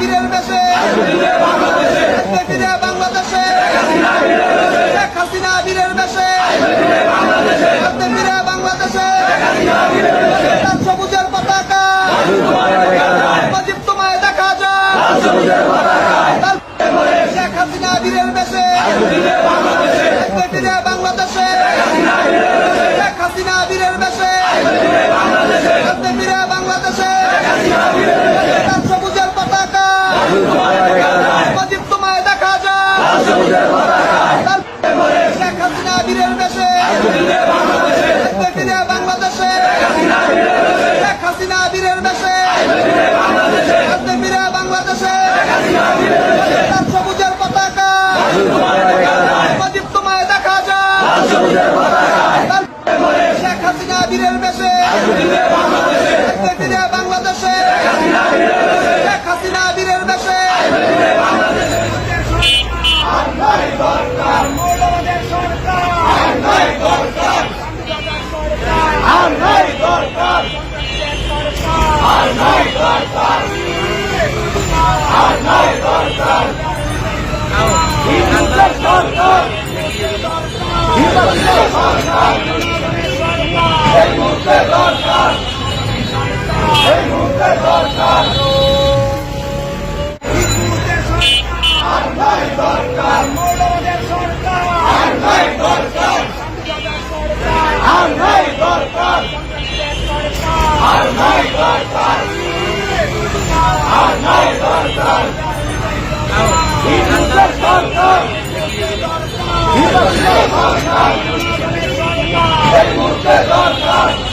বীরের বেশে ফিরে বাংলাদেশে। শেখ হাসিনা বীরের বেশে ফিরে বাংলাদেশে। তার সবুজের পতাকা। প্রদীপ তোমায় দেখা যায়। শেখ হাসিনা বীরের বেশে ফিরে বাংলাদেশে। শেখ হাসিনা বীরের বেশে ফিরে বাংলাদেশে। বীরের দেশে। বাংলাদেশে শেখ হাসিনা বীরের দেশে। ফিরে বাংলাদেশে। লাল সবুজের পতাকা। তোমায় দেখা যায়। শেখ হাসিনা বীরের দেশে। বাংলাদেশে। শেখ হাসিনা বীরের দেশে। এই দরকার